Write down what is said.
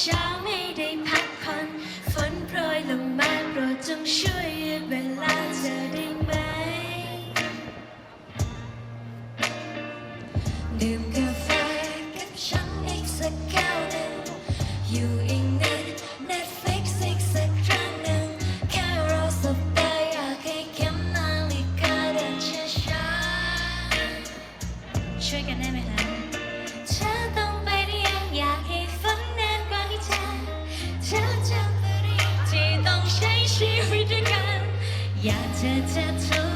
เช้าไม่ได้พักผ่อนฝนโปรยลงมาโปรดจงช่วยเวลาเธอได้ไหม ดื่มกาแฟกับฉันอีกสักแก้วหนึ่งอยู่อีกนาน Netflix อีกสักครั้งหนึ่งแค่รอสบตาอยากให้เข้มนาฬิกาเดินช้าๆช่วยกันได้ไหมคะ อยา